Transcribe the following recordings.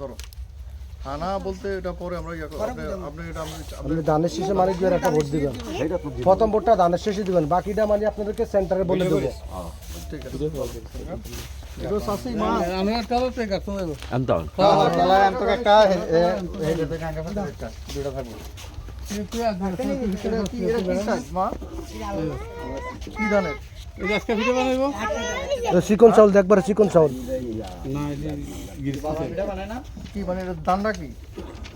ধরো। হানা বলতে এটা পরে আমরা ইয়া করব আপনি আপনি এটা আপনি ধানের শেষে মালিক দিয়ে একটা ভোট দিবেন। প্রথম ভোটটা ধানের শেষে দিবেন বাকিটা মানে আপনাদেরকে সেন্টারে বলে দেবো। ঠিক আছে। এটা সাসি মা। আমরা চলো একটা গেছে একটা এটা কি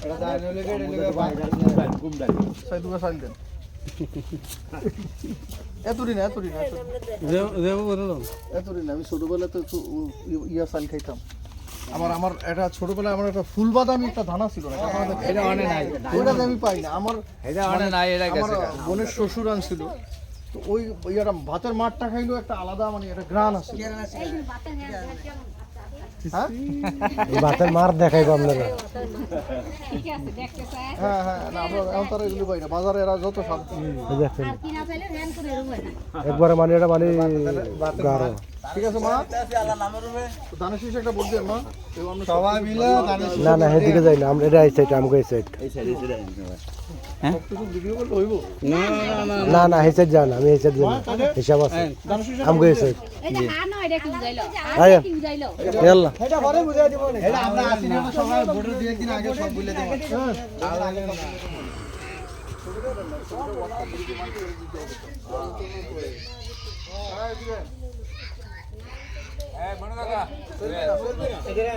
এটা এটা মানে এটা সাই দুটো সাইল দেন। এতরি না এতরি না এতরি বললাম এতদিন না, আমি ছোটবেলায় তো একটু ইয়া চাল খাইতাম। আমার আমার এটা ছোটবেলায় আমার একটা ফুল বাদামি একটা ধানা ছিল না এটা নাই। আমি পাই না। আমার এটা অনেক নাই এটা আমার বোনের শ্বশুর আনছিল। তো ওই ভাতের মাঠটা খাইলো একটা আলাদা মানে একটা গ্রান আছে। হ্যাঁ? এই ভাতের মার দেখাইবো আপনারা ঠিক আছে দেখতে চাই। হ্যাঁ হ্যাঁ না এখন তারা এগুলো পাই না। বাজারে এরা যত সব এই দেখেন। আর কিনা চাইলে ধ্যান করে এরকম হয় না। একবারে মানে এটা মানে গাঢ়। ঠিক আছে মা? তো দানের শেষে একটা বলবেন মা। সবাই মিলে না না সেদিকে যাই না আমরা এটা এই সাইড আমাকে এই সাইড ভিডিও করলে হইব? না না না না না। এই সাইড যান আমি এই সাইড যাই না। হিসাব আছে। আমাকে এই সাইড এই すいません。